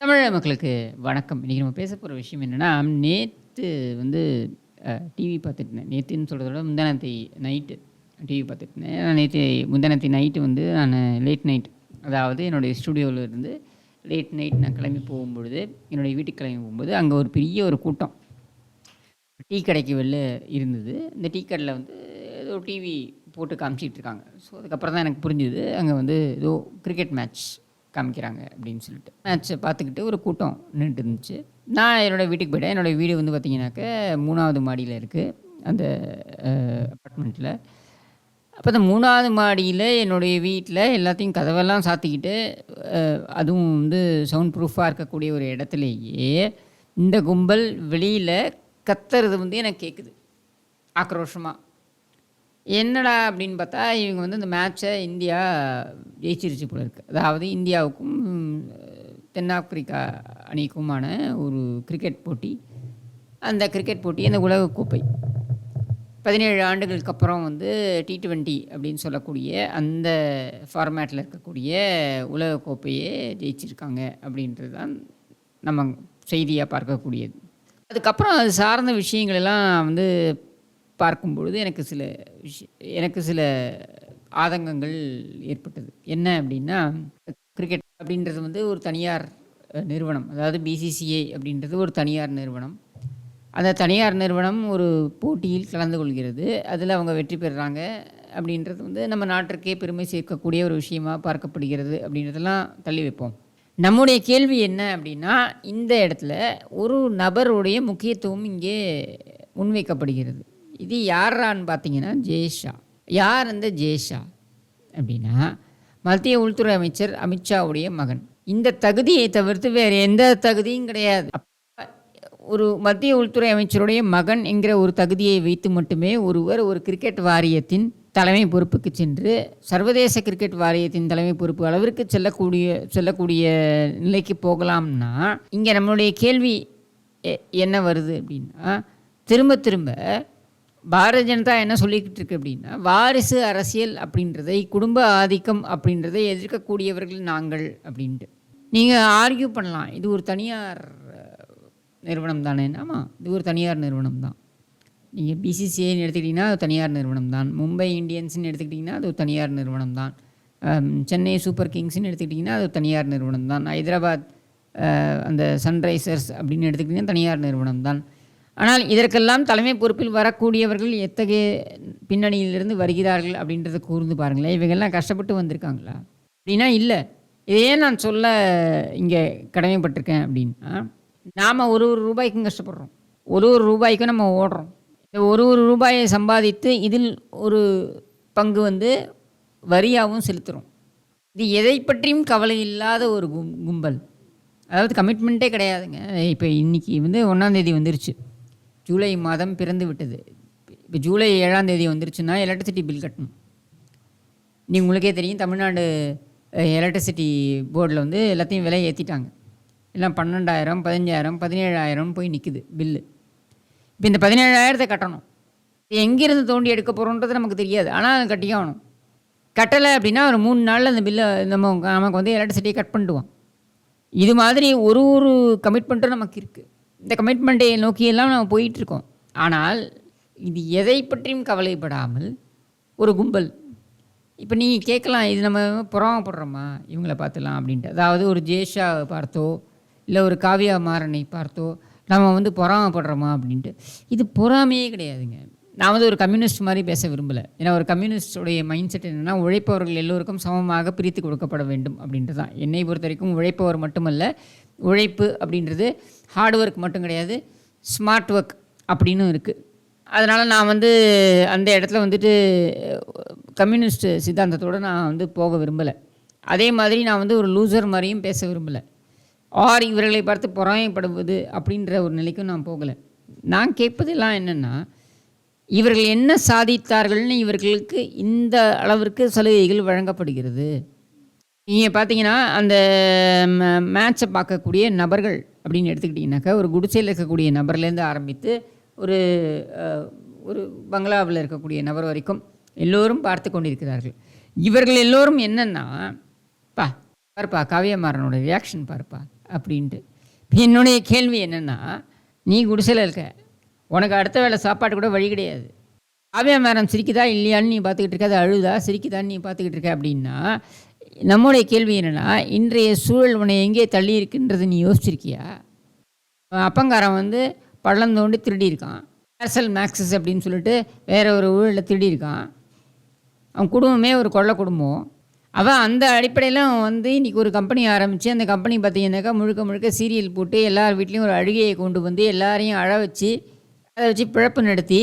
தமிழக மக்களுக்கு வணக்கம். இன்றைக்கி நம்ம பேச போகிற விஷயம் என்னென்னா நேற்று வந்து டிவி பார்த்துட்டு இருந்தேன். நேற்றுன்னு சொல்கிறத விட முந்தானத்தி நைட்டு டிவி பார்த்துட்டு இருந்தேன். நான் நேத்து நைட்டு வந்து நான் லேட் நைட் அதாவது என்னுடைய ஸ்டுடியோவில் இருந்து லேட் நைட் நான் கிளம்பி போகும்பொழுது, என்னுடைய வீட்டுக்கு கிளம்பி போகும்போது, அங்கே ஒரு பெரிய ஒரு கூட்டம். டீ கடைக்கு வெளில இருந்தது. இந்த டீ கடையில் வந்து ஏதோ டிவி போட்டு காமிச்சிட்டு இருக்காங்க. ஸோ, அதுக்கப்புறம் தான் எனக்கு புரிஞ்சுது, அங்கே வந்து ஏதோ கிரிக்கெட் மேட்ச் காமிக்கிறாங்க அப்படின்னு சொல்லிட்டு. மேட்ச்ச பார்த்துக்கிட்டு ஒரு கூட்டம் நின்றுட்டு இருந்துச்சு. நான் என்னோட வீட்டுக்கு போயிட்டேன். என்னோட வீடு வந்து பார்த்தீங்கன்னாக்க மூணாவது மாடியில் இருக்குது அந்த அப்பார்ட்மெண்ட்டில் அப்போ அந்த மூணாவது மாடியில் என்னுடைய வீட்டில் எல்லாத்தையும் கதவெல்லாம் சாத்திக்கிட்டு, அதுவும் வந்து சவுண்ட் ப்ரூஃபாக இருக்கக்கூடிய ஒரு இடத்துலையே இந்த கும்பல் வெளியில் கத்துறது வந்து எனக்கு கேட்குது. ஆக்ரோஷமாக என்னடா அப்படின்னு பார்த்தா, இவங்க வந்து இந்த மேட்ச்சை இந்தியா ஜெயிச்சிருச்சு போல இருக்குது அதாவது இந்தியாவுக்கும் தென்னாப்பிரிக்கா அணிக்குமான ஒரு கிரிக்கெட் போட்டி. அந்த கிரிக்கெட் போட்டி அந்த உலகக்கோப்பை. 17 ஆண்டுகளுக்கு அப்புறம் வந்து டி20 அப்படின்னு சொல்லக்கூடிய அந்த ஃபார்மேட்டில் இருக்கக்கூடிய உலகக்கோப்பையே ஜெயிச்சிருக்காங்க அப்படின்றது தான் நம்ம செய்தியாக பார்க்கக்கூடியது. அதுக்கப்புறம் அது சார்ந்த விஷயங்களெல்லாம் வந்து பார்க்கும் பொழுது எனக்கு சில விஷய எனக்கு சில ஆதங்கங்கள் ஏற்பட்டது. என்ன அப்படின்னா, கிரிக்கெட் அப்படின்றது வந்து ஒரு தனியார் நிறுவனம். அதாவது பிசிசிஐ அப்படின்றது ஒரு தனியார் நிறுவனம். அந்த தனியார் நிறுவனம் ஒரு போட்டியில் கலந்து கொள்கிறது. அதில் அவங்க வெற்றி பெறுறாங்க அப்படின்றது வந்து நம்ம நாட்டிற்கே பெருமை சேர்க்கக்கூடிய ஒரு விஷயமாக பார்க்கப்படுகிறது அப்படின்றதெல்லாம் தள்ளி வைப்போம். நம்முடைய கேள்வி என்ன அப்படின்னா, இந்த இடத்துல ஒரு நபருடைய முக்கியத்துவம் இங்கே முன்வைக்கப்படுகிறது. இது யார்ரான்னு பார்த்தீங்கன்னா, ஜெய்ஷா யார் அந்த ஜெய்ஷா அப்படின்னா, மத்திய உள்துறை அமைச்சர் அமித்ஷாவுடைய மகன். இந்த தகுதியை தவிர்த்து வேறு எந்த தகுதியும் கிடையாது. ஒரு மத்திய உள்துறை அமைச்சருடைய மகன் என்கிற ஒரு தகுதியை வைத்து மட்டுமே ஒருவர் ஒரு கிரிக்கெட் வாரியத்தின் தலைமை பொறுப்புக்கு சென்று, சர்வதேச கிரிக்கெட் வாரியத்தின் தலைமை பொறுப்பு அளவிற்கு செல்லக்கூடிய செல்லக்கூடிய நிலைக்கு போகலாம்னா, இங்கே நம்மளுடைய கேள்வி என்ன வருது அப்படின்னா, திரும்ப திரும்ப பாரதிய ஜனதா என்ன சொல்லிக்கிட்டு இருக்கு அப்படின்னா, வாரிசு அரசியல் அப்படின்றதை, குடும்ப ஆதிக்கம் அப்படின்றதை எதிர்க்கக்கூடியவர்கள் நாங்கள் அப்படின்ட்டு. நீங்கள் ஆர்கியூ பண்ணலாம். இது ஒரு தனியார் நிறுவனம் தானே. ஆமாம் இது ஒரு தனியார் நிறுவனம் தான். நீங்கள் பிசிசிஐன்னு எடுத்துக்கிட்டிங்கன்னா அது தனியார் நிறுவனம் தான். மும்பை இந்தியன்ஸ்ன்னு எடுத்துக்கிட்டிங்கன்னா அது ஒரு தனியார் நிறுவனம் தான். சென்னை சூப்பர் கிங்ஸ்ன்னு எடுத்துக்கிட்டிங்கன்னா அது ஒரு தனியார் நிறுவனம் தான். ஹைதராபாத் அந்த சன்ரைசர்ஸ் அப்படின்னு எடுத்துக்கிட்டிங்கன்னா தனியார் நிறுவனம் தான். ஆனால் இதற்கெல்லாம் தலைமை பொறுப்பில் வரக்கூடியவர்கள் எத்தகைய பின்னணியிலிருந்து வருகிறார்கள் அப்படின்றத கூர்ந்து பாருங்களேன். இவங்கெல்லாம் கஷ்டப்பட்டு வந்திருக்காங்களா? அப்படின்னா இல்லை இதையே நான் சொல்ல இங்கே கடமைப்பட்டிருக்கேன் அப்படின்னா, நாம் ஒரு ஒரு ரூபாய்க்கும் கஷ்டப்படுறோம். ஒரு ஒரு ரூபாய்க்கும் நம்ம ஓடுறோம். இந்த ஒரு ஒரு ரூபாயை சம்பாதித்து இதில் ஒரு பங்கு வந்து வரியாகவும் செலுத்துகிறோம் இது எதை பற்றியும் கவலை இல்லாத ஒரு கும் கும்பல். அதாவது கமிட்மெண்ட்டே கிடையாதுங்க. இப்போ இன்றைக்கி வந்து ஒன்றாந்தேதி வந்துருச்சு. ஜூலை மாதம் பிறந்து விட்டது. இப்போ ஜூலை ஏழாம் தேதி வந்துருச்சுன்னா எலக்ட்ரிசிட்டி பில் கட்டணும். நீ உங்களுக்கே தெரியும் தமிழ்நாடு எலக்ட்ரிசிட்டி போர்டுல வந்து எல்லாத்தையும் விலை ஏற்றிட்டாங்க எல்லாம் 12,000, 15,000, 17,000 போய் நிற்குது பில்லு. இப்போ இந்த 17,000த்த கட்டணும். எங்கேருந்து தோண்டி எடுக்க போகிறோன்றது நமக்கு தெரியாது. ஆனால் கட்டியே ஆகணும். கட்டலை அப்படின்னா ஒரு மூணு நாளில் அந்த பில்ல நம்ம நமக்கு வந்து எலக்ட்ரிசிட்டியை கட் பண்ணிடுவோம் இது மாதிரி ஒரு ஒரு கமிட்மெண்ட்டும் நமக்கு இருக்குது இந்த கமிட்மெண்ட்டை நோக்கியெல்லாம் நம்ம போயிட்டுருக்கோம். ஆனால் இது எதை பற்றியும் கவலைப்படாமல் ஒரு கும்பல். இப்போ நீங்கள் கேட்கலாம், இது நம்ம புறாமப்படுறோமா இவங்களை பார்த்துலாம் அப்படின்ட்டு. அதாவது ஒரு ஜேஷாவை பார்த்தோ, இல்லை ஒரு காவியா மாறனை பார்த்தோ, நம்ம வந்து பொறாமப்படுறோமா அப்படின்ட்டு. இது பொறாமையே கிடையாதுங்க. நான் வந்து ஒரு கம்யூனிஸ்ட் மாதிரி பேச விரும்பலை ஏன்னா ஒரு கம்யூனிஸ்டுடைய மைண்ட் செட் என்னென்னா உழைப்பவர்கள் எல்லோருக்கும் சமமாக பிரித்து கொடுக்கப்பட வேண்டும் அப்படின்றது தான். என்னை பொறுத்தவரைக்கும் உழைப்பவர் மட்டுமல்ல, உழைப்பு அப்படின்றது ஹார்ட் ஒர்க் மட்டும் கிடையாது. ஸ்மார்ட் ஒர்க் அப்படின்னும் இருக்குது அதனால் நான் வந்து அந்த இடத்துல வந்துட்டு கம்யூனிஸ்ட் சித்தாந்தத்தோட நான் வந்து போக விரும்பல. அதே மாதிரி நான் வந்து ஒரு லூசர் மாதிரியும் பேச விரும்பலை ஆர் இவர்களை பார்த்து பொறாமைப்படுவது அப்படின்ற ஒரு நிலைக்கும் நான் போகலை நான் கேட்பதெல்லாம் என்னென்னா இவர்கள் என்ன சாதித்தார்கள்னு இவர்களுக்கு இந்த அளவிற்கு சலுகைகள் வழங்கப்படுகிறது. நீங்கள் பார்த்தீங்கன்னா, அந்த மே பார்க்கக்கூடிய நபர்கள் அப்படின்னு எடுத்துக்கிட்டிங்கனாக்கா ஒரு குடிசையில் இருக்கக்கூடிய நபர்லேருந்து ஆரம்பித்து, ஒரு ஒரு பங்களாவில் இருக்கக்கூடிய நபர் வரைக்கும் எல்லோரும் பார்த்து கொண்டிருக்கிறார்கள். இவர்கள் எல்லோரும் என்னென்னா "பா பாருப்பா காவ்யா ரியாக்ஷன் பாருப்பா" அப்படின்ட்டு என்னுடைய கேள்வி என்னென்னா நீ குடிசையில் இருக்க உனக்கு அடுத்த வேளை சாப்பாடு கூட வழி கிடையாது காவியா சிரிக்குதா இல்லையான்னு நீ பார்த்துக்கிட்டு இருக்க அது அழுதா சிரிக்குதான்னு நீ பார்த்துக்கிட்டு இருக்க அப்படின்னா நம்முடைய கேள்வி என்னென்னா இன்றைய சூழல் உன்னை எங்கே தள்ளி இருக்குன்றது நீ யோசிச்சிருக்கியா? அப்பங்காரன் வந்து பள்ளம் தோண்டி திருடியிருக்கான். ஏர்செல் மேக்ஸஸ் அப்படின்னு சொல்லிட்டு வேற ஒரு ஊழலில் திருடியிருக்கான். அவன் குடும்பமே ஒரு கொள்ள குடும்பம். அவன் அந்த அடிப்படையில் அவன் வந்து இன்றைக்கி ஒரு கம்பெனி ஆரம்பித்து அந்த கம்பெனி பார்த்தீங்கன்னாக்கா முழுக்க முழுக்க சீரியல் போட்டு எல்லார் வீட்லேயும் ஒரு அழுகையை கொண்டு வந்து எல்லாரையும் அழ வச்சு அதை வச்சு பிழப்பு நடத்தி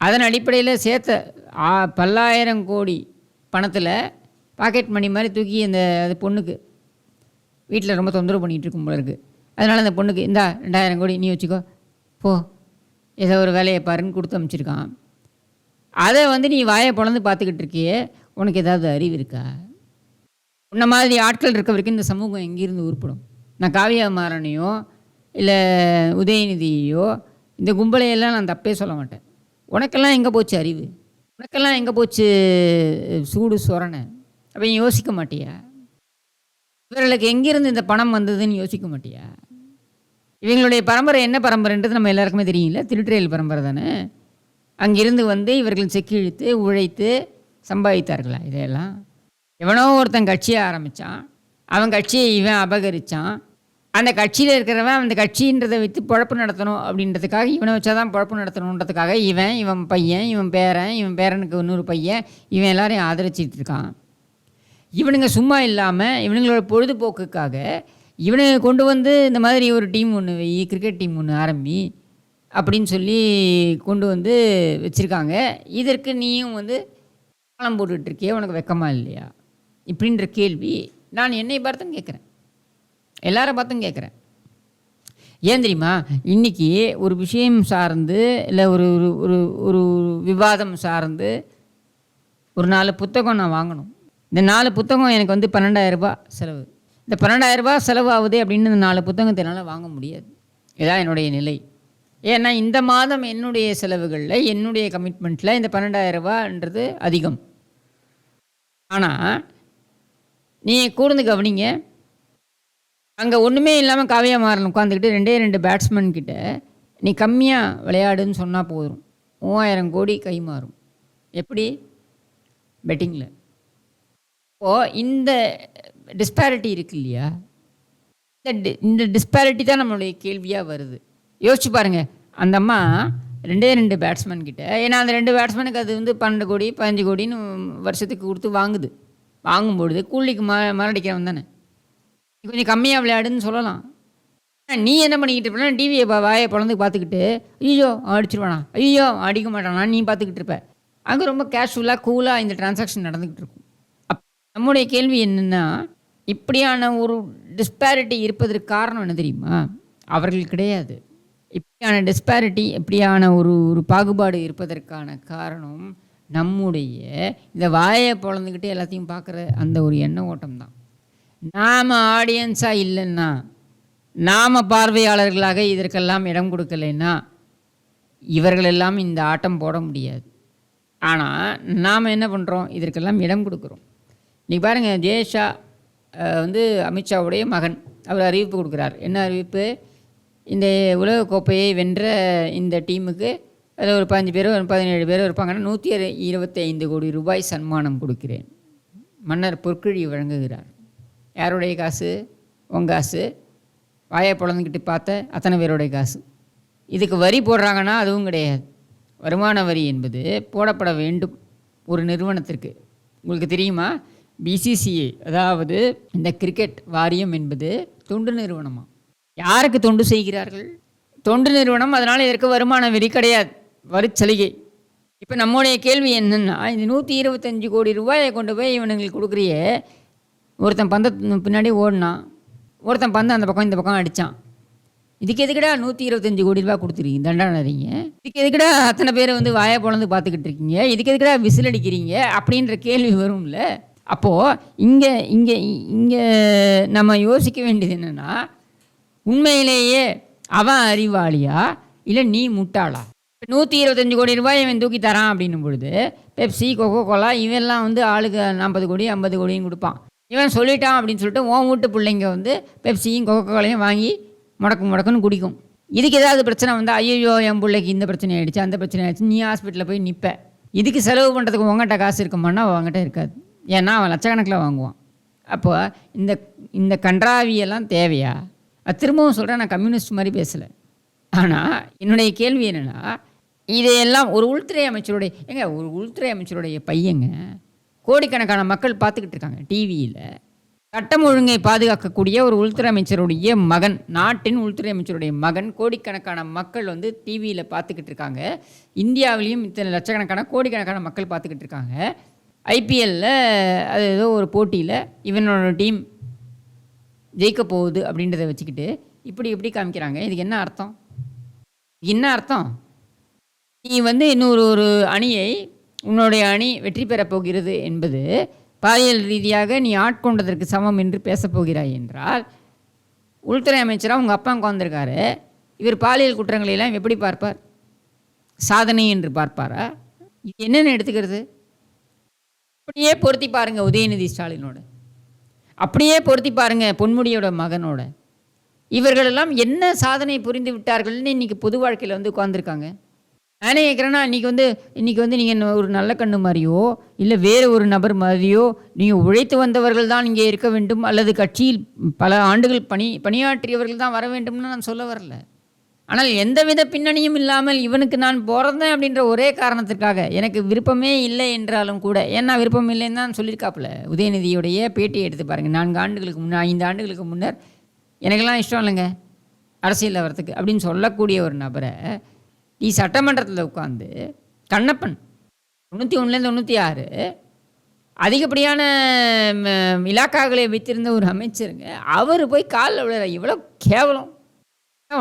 அதன் அடிப்படையில் சேர்த்த பல்லாயிரம் கோடி பணத்தில் பாக்கெட் மணி மாதிரி தூக்கி அந்த அது பொண்ணுக்கு. வீட்டில் ரொம்ப தொந்தரவு பண்ணிகிட்டு இருக்கும் போல இருக்குது அதனால் அந்த பொண்ணுக்கு இந்தா ரெண்டாயிரம் கோடி நீ வச்சுக்கோ. போ. ஏதோ ஒரு வேலையை பாருன்னு கொடுத்து அமைச்சிருக்கான். அதை வந்து நீ வாயை பொழந்து பார்த்துக்கிட்டு இருக்கியே உனக்கு ஏதாவது அறிவு இருக்கா? உன்ன மாதிரி ஆட்கள் இருக்க வரைக்கும் இந்த சமூகம் எங்கேருந்து உருப்படும்? நான் காவியா மாறனையோ இல்லை உதயநிதியோ இந்த கும்பலையெல்லாம் நான் தப்பே சொல்ல மாட்டேன். உனக்கெல்லாம் எங்கே போச்சு அறிவு? உனக்கெல்லாம் எங்கே போச்சு சூடு சொரணை? அப்போ யோசிக்க மாட்டியா? இவர்களுக்கு எங்கேருந்து இந்த பணம் வந்ததுன்னு யோசிக்க மாட்டியா? இவங்களுடைய பரம்பரை என்ன பரம்பரைன்றது நம்ம எல்லாருக்குமே தெரியும்ல. திருட்டுறையல் பரம்பரை தானே? அங்கிருந்து வந்து இவர்கள் செக்கி இழுத்து உழைத்து சம்பாதித்தார்களா இதையெல்லாம்? எவனோ ஒருத்தன் கட்சியை ஆரம்பித்தான் அவன் கட்சியை இவன் அபகரித்தான் அந்த கட்சியில் இருக்கிறவன் அந்த கட்சின்றதை வைத்து பொழப்பு நடத்தணும் அப்படின்றதுக்காக இவனை வச்சா தான் பொழப்பு நடத்தணுன்றதுக்காக இவன் இவன் பையன் இவன் பேரன் இவன் பேரனுக்கு இன்னொரு பையன் இவன் எல்லாரையும் ஆதரிச்சிட்டு இருக்கான். இவனுங்க சும்மா இல்லாமல் இவனுங்களோட பொழுதுபோக்குக்காக இவனுங்க கொண்டு வந்து இந்த மாதிரி ஒரு டீம் ஒன்று வை கிரிக்கெட் டீம் ஒன்று ஆரம்பி அப்படின்னு சொல்லி கொண்டு வந்து வச்சுருக்காங்க. இதற்கு நீயும் வந்து காலம் போட்டுட்ருக்கியே? உனக்கு வெக்கமாக இல்லையா? இப்படின்ற கேள்வி நான் என்னை பார்த்தும் கேட்குறேன். எல்லாரை பார்த்தும் கேட்குறேன். ஏன் தெரியுமா? இன்றைக்கி ஒரு விஷயம் சார்ந்து இல்லை ஒரு ஒரு ஒரு ஒரு விவாதம் சார்ந்து ஒரு நாலு புத்தகம் நான் வாங்கணும். இந்த நாலு புத்தகம் எனக்கு வந்து பன்னெண்டாயிரரூபா செலவு. இந்த பன்னெண்டாயிரரூபா செலவு ஆகுது அப்படின்னு இந்த நாலு புத்தகத்தை என்னால் வாங்க முடியாது. இதான் என்னுடைய நிலை. ஏன்னா இந்த மாதம் என்னுடைய செலவுகளில் என்னுடைய கமிட்மெண்ட்டில் இந்த பன்னெண்டாயிரரூபான்றது அதிகம். ஆனால் நீ கூர்ந்து கவனிங்க. அங்கே ஒன்றுமே இல்லாமல் காவியா மாறன் உட்காந்துக்கிட்டு ரெண்டே ரெண்டு பேட்ஸ்மேன் கிட்ட நீ கம்மியாக விளையாடுன்னு சொன்னால் போதும். மூவாயிரம் கோடி கை மாறும். எப்படி? பெட்டிங்கில் இப்போது இந்த டிஸ்பேரிட்டி இருக்கு இல்லையா? இந்த டி- இந்த டிஸ்பேரிட்டி தான் நம்மளுடைய கேள்வியாக வருது. யோசிச்சு பாருங்கள் அந்த அம்மா ரெண்டே ரெண்டு பேட்ஸ்மேன் கிட்ட ஏன்னா அந்த ரெண்டு பேட்ஸ்மேனுக்கு அது வந்து பன்னெண்டு கோடி பதினஞ்சு கோடின்னு வருஷத்துக்கு கொடுத்து வாங்குது. வாங்கும்பொழுது கூலிக்கு ம மரடிக்கிறவன் தானே. நீ கொஞ்சம் கம்மியாக விளையாடுன்னு சொல்லலாம். நீ என்ன பண்ணிக்கிட்டு இருப்பேன்னா டிவியை வாயை பிறந்து பார்த்துக்கிட்டு ஐயோ அடிச்சிருவானா? ஐயோ அடிக்க மாட்டானா? நீ பார்த்துக்கிட்டு இருப்ப. அங்கே ரொம்ப கேஷுவலாக கூலாக இந்த டிரான்சாக்ஷன் நடந்துக்கிட்டு இருக்கும். நம்முடைய கேள்வி என்னென்னா இப்படியான ஒரு டிஸ்பேரிட்டி இருப்பதற்கு காரணம் என்ன தெரியுமா? அவர்கள் கிடையாது. இப்படியான டிஸ்பேரிட்டி இப்படியான ஒரு ஒரு பாகுபாடு இருப்பதற்கான காரணம் நம்முடைய இந்த வாயை பொழந்துக்கிட்டு எல்லாத்தையும் பார்க்குற அந்த ஒரு எண்ண ஓட்டம் தான் நாம் ஆடியன்ஸாக இல்லைன்னா நாம் பார்வையாளர்களாக இதற்கெல்லாம் இடம் கொடுக்கலைன்னா இவர்களெல்லாம் இந்த ஆட்டம் போட முடியாது. ஆனால் நாம் என்ன பண்ணுறோம் இதற்கெல்லாம் இடம் கொடுக்குறோம். இன்றைக்கி பாருங்கள் ஜெயஷா வந்து அமித்ஷாவுடைய மகன். அவர் அறிவிப்பு கொடுக்குறார். என்ன அறிவிப்பு? இந்த உலகக்கோப்பையை வென்ற இந்த டீமுக்கு அதில் ஒரு பதினஞ்சு பேர் ஒரு பதினேழு பேர் இருப்பாங்கன்னா நூற்றி இருபத்தி ஐந்து கோடி ரூபாய் சன்மானம் கொடுக்கிறேன். மன்னர் பொற்கிழி வழங்குகிறார். யாருடைய காசு? உன் காசு. வாயை பொழந்துக்கிட்டு பார்த்த அத்தனை பேருடைய காசு. இதுக்கு வரி போடுறாங்கன்னா அதுவும் கிடையாது. வருமான வரி என்பது போடப்பட வேண்டும் ஒரு நிறுவனத்திற்கு. உங்களுக்கு தெரியுமா? பிசிசிஐ அதாவது இந்த கிரிக்கெட் வாரியம் என்பது தொண்டு நிறுவனமா? யாருக்கு தொண்டு செய்கிறார்கள்? தொண்டு நிறுவனம் அதனால் இதற்கு வருமான வரி கிடையாது. வரிச்சலுகை இப்போ நம்முடைய கேள்வி என்னென்னா இந்த நூற்றி இருபத்தஞ்சு கோடி ரூபாயை கொண்டு போய் இவனுங்களுக்கு கொடுக்குறிய ஒருத்தன் பந்த பின்னாடி ஓடினான் ஒருத்தன் பந்து அந்த பக்கம் இந்த பக்கம் அடித்தான் இதுக்கு எதுக்கடா நூற்றி இருபத்தஞ்சி கோடி ரூபா கொடுத்துருக்கீங்க தண்டனைறீங்க இதுக்கு எதுக்கடா அத்தனை பேர் வந்து வாயை பொழந்து பார்த்துக்கிட்டு இருக்கீங்க? இதுக்கு எதுக்கடா விசில் அடிக்கிறீங்க? அப்படின்ற கேள்வி வரும்ல. அப்போது இங்கே இங்கே இங்கே நம்ம யோசிக்க வேண்டியது என்னென்னா உண்மையிலேயே அவன் அறிவாளியா? இல்லை நீ முட்டாளா? நூற்றி இருபத்தஞ்சு கோடி ரூபாய் இவன் தூக்கி தரான் அப்படின்னும் பொழுது பெப்சி கொக்கோ கோலா இவெல்லாம் வந்து ஆளுக்கு நாற்பது கோடி ஐம்பது கோடியும் கொடுப்பான். இவன் சொல்லிட்டான் அப்படின்னு சொல்லிட்டு உன் வீட்டு பிள்ளைங்க வந்து பெப்சியும் கொக்கோ கோலையும் வாங்கி முடக்கு முடக்குன்னு குடிக்கும். இதுக்கு ஏதாவது பிரச்சனை வந்தால் ஐயோ என் பிள்ளைக்கு இந்த பிரச்சனை ஆகிடுச்சு அந்த பிரச்சனை ஆகிடுச்சு நீ ஹாஸ்பிட்டலில் போய் நிற்ப இதுக்கு செலவு பண்ணுறதுக்கு உங்கள்கிட்ட காசு இருக்குமான்னா அவங்ககிட்ட இருக்காது. ஏன்னா அவன் லட்சக்கணக்கில் வாங்குவான். அப்போ இந்த இந்த கன்றாவியெல்லாம் தேவையா? அது திரும்பவும் சொல்கிறேன் நான் கம்யூனிஸ்ட் மாதிரி பேசலை. ஆனால் என்னுடைய கேள்வி என்னென்னா இதையெல்லாம் ஒரு உள்துறை அமைச்சருடைய ஏங்க ஒரு உள்துறை அமைச்சருடைய பையங்க கோடிக்கணக்கான மக்கள் பார்த்துக்கிட்டு இருக்காங்க டிவியில் சட்டம் ஒழுங்கை பாதுகாக்கக்கூடிய ஒரு உள்துறை அமைச்சருடைய மகன் நாட்டின் உள்துறை அமைச்சருடைய மகன் கோடிக்கணக்கான மக்கள் வந்து டிவியில் பார்த்துக்கிட்டு இருக்காங்க. இந்தியாவிலையும் இத்தனை லட்சக்கணக்கான கோடிக்கணக்கான மக்கள் பார்த்துக்கிட்டு இருக்காங்க. ஐபிஎல்லில் அது ஏதோ ஒரு போட்டியில் இவனோட டீம் ஜெயிக்க போகுது அப்படின்றத வச்சுக்கிட்டு இப்படி இப்படி காமிக்கிறாங்க. இதுக்கு என்ன அர்த்தம்? என்ன அர்த்தம்? நீ வந்து இன்னொரு ஒரு அணியை உன்னுடைய அணி வெற்றி பெறப் போகிறது என்பது பாலியல் ரீதியாக நீ ஆட்கொண்டதற்கு சமம் என்று பேசப் போகிறாய் என்றால் உள்துறை அமைச்சராக உங்கள் அப்பா உட்காந்துருக்காரு இவர் பாலியல் குற்றங்களை எல்லாம் எப்படி பார்ப்பார்? சாதனை என்று பார்ப்பாரா? இது என்னென்னு எடுத்துக்கிறது? அப்படியே பொருத்தி பாருங்க உதயநிதி ஸ்டாலினோட. அப்படியே பொருத்தி பாருங்க பொன்முடியோட மகனோட. இவர்களெல்லாம் என்ன சாதனை புரிந்து விட்டார்கள்னு இன்றைக்கி பொது வாழ்க்கையில் வந்து உட்காந்துருக்காங்க ஆனால் கேட்குறேன்னா இன்றைக்கி வந்து இன்றைக்கி வந்து நீங்கள் ஒரு நல்ல கண்ணு மாதிரியோ இல்லை வேறு ஒரு நபர் மாதிரியோ நீங்கள் உழைத்து வந்தவர்கள் தான் இங்கே இருக்க வேண்டும் அல்லது கட்சியில் பல ஆண்டுகள் பணி பணியாற்றியவர்கள் தான் வர வேண்டும்னு நான் சொல்ல வரல. ஆனால் எந்தவித பின்னணியும் இல்லாமல் இவனுக்கு நான் பிறந்தேன் அப்படின்ற ஒரே காரணத்திற்காக எனக்கு விருப்பமே இல்லை என்றாலும் கூட ஏன்னா விருப்பம் இல்லைன்னு தான் சொல்லியிருக்காப்புல. உதயநிதியுடைய பேட்டியை எடுத்து பாருங்கள் நான்கு ஆண்டுகளுக்கு முன்னே ஐந்து ஆண்டுகளுக்கு முன்னர் எனக்கெல்லாம் இஷ்டம் இல்லைங்க. அரசியலில் வரத்துக்கு அப்படின்னு சொல்லக்கூடிய ஒரு நபரை நீ சட்டமன்றத்தில் உட்காந்து கண்ணப்பன் தொண்ணூற்றி ஒன்றுலேருந்து தொண்ணூற்றி ஆறு அதிகப்படியான இலாக்காக்களை வைத்திருந்த ஒரு அமைச்சருங்க. அவர் போய் காலில் விழுற இவ்வளோ கேவலம்.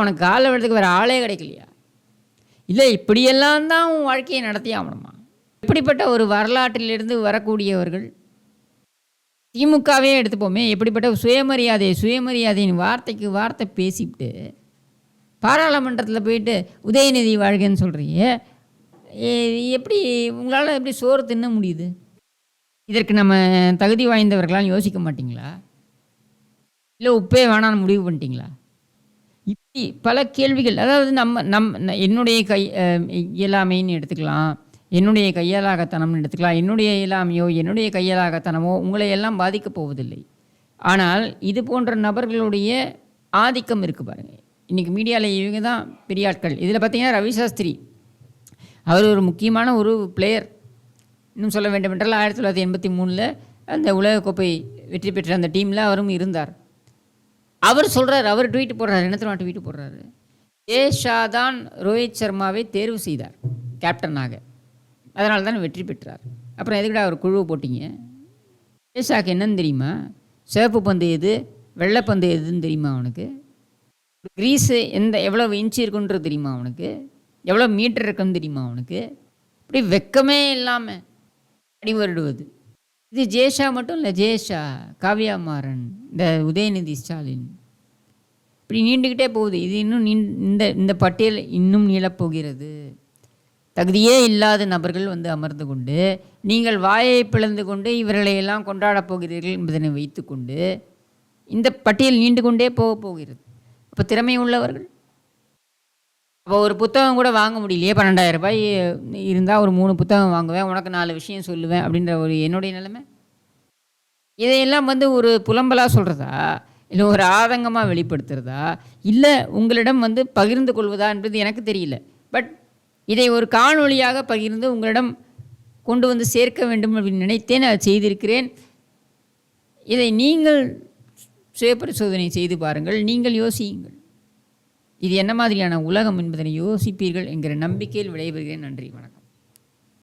உனக்கு காலில் விடுறதுக்கு வேறு ஆளே கிடைக்கலையா? இல்லை இப்படியெல்லாம் தான் உன் வாழ்க்கையை நடத்தி ஆகணுமா? எப்படிப்பட்ட ஒரு வரலாற்றிலிருந்து வரக்கூடியவர்கள் திமுகவே எடுத்துப்போமே. எப்படிப்பட்ட சுயமரியாதை சுயமரியாதையின் வார்த்தைக்கு வார்த்தை பேசிவிட்டு பாராளுமன்றத்தில் போயிட்டு உதயநிதி வாழ்கன்னு சொல்கிறீங்க எப்படி உங்களால் எப்படி சோறு தின்ன முடியுது? இதற்கு நம்ம தகுதி வாய்ந்தவர்களால் யோசிக்க மாட்டிங்களா? இல்லை உப்பே வேணான்னு முடிவு பண்ணிட்டீங்களா? இப்படி பல கேள்விகள் அதாவது நம்ம நம் என்னுடைய கை இயலாமைன்னு எடுத்துக்கலாம் என்னுடைய கையலாகத்தனம்னு எடுத்துக்கலாம் என்னுடைய இயலாமையோ என்னுடைய கையலாகத்தனமோ உங்களை எல்லாம் பாதிக்கப் போவதில்லை. ஆனால் இது போன்ற நபர்களுடைய ஆதிக்கம் இருக்குது பாருங்கள் இன்றைக்கி மீடியாவில் இவங்க தான் பெரிய ஆட்கள். இதில் பார்த்தீங்கன்னா ரவி சாஸ்திரி. அவர் ஒரு முக்கியமான ஒரு பிளேயர் இன்னும் சொல்ல வேண்டும் என்றால் ஆயிரத்தி தொள்ளாயிரத்தி எண்பத்தி மூணில் அந்த உலகக்கோப்பை வெற்றி பெற்ற அந்த டீமில் அவரும் இருந்தார். அவர் சொல்கிறார் அவர் ட்வீட் போடுறாரு என்ன தெரியுமா ட்வீட் போடுறாரு? ஏஷா தான் ரோஹித் சர்மாவை தேர்வு செய்தார் கேப்டனாக அதனால தான் வெற்றி பெற்றார். அப்புறம் எதுக்குடா அவர் குழு போட்டீங்க? ஷாக்கு என்னன்னு தெரியுமா? சிவப்பு பந்து எது வெள்ளைப்பந்து எதுன்னு தெரியுமா அவனுக்கு? க்ரீஸு எந்த எவ்வளோ இன்ச்சு இருக்குன்றது தெரியுமா அவனுக்கு? எவ்வளோ மீட்டர் இருக்குன்னு தெரியுமா அவனுக்கு? இப்படி வெக்கமே இல்லாமல் அடி வருடுவது. இது ஜேஷா மட்டும் இல்லை ஜேஷா காவியா மாறன் இந்த உதயநிதி ஸ்டாலின். இப்படி நீண்டுக்கிட்டே போகுது. இது இன்னும் நீ இந்த இந்த பட்டியல் இன்னும் நீளப்போகிறது. தகுதியே இல்லாத நபர்கள் வந்து அமர்ந்து கொண்டு நீங்கள் வாயை பிளந்து கொண்டு இவர்களை எல்லாம் கொண்டாடப் போகிறீர்கள் என்பதனை வைத்துக்கொண்டு இந்த பட்டியல் நீண்டு கொண்டே போக போகிறது. அப்போ திறமை உள்ளவர்கள் அப்போ ஒரு புத்தகம் கூட வாங்க முடியலையே பன்னெண்டாயிரம் ரூபாய் இருந்தால் ஒரு மூணு புத்தகம் வாங்குவேன் உனக்கு நாலு விஷயம் சொல்லுவேன் அப்படின்ற ஒரு என்னுடைய நிலைமை? இதையெல்லாம் வந்து ஒரு புலம்பலாக சொல்கிறதா இல்லை ஒரு ஆதங்கமாக வெளிப்படுத்துகிறதா இல்லை உங்களிடம் வந்து பகிர்ந்து கொள்வதா என்பது எனக்கு தெரியல. பட் இதை ஒரு காணொளியாக பகிர்ந்து உங்களிடம் கொண்டு வந்து சேர்க்க வேண்டும் அப்படின்னு நினைத்தேன் அதை செய்திருக்கிறேன். இதை நீங்கள் சுயபரிசோதனை செய்து பாருங்கள் நீங்கள் யோசியுங்கள். இது என்ன மாதிரியான உலகம் என்பதனை யோசிப்பீர்கள் என்கிற நம்பிக்கையில் விடைபெறுகிறேன். நன்றி வணக்கம்.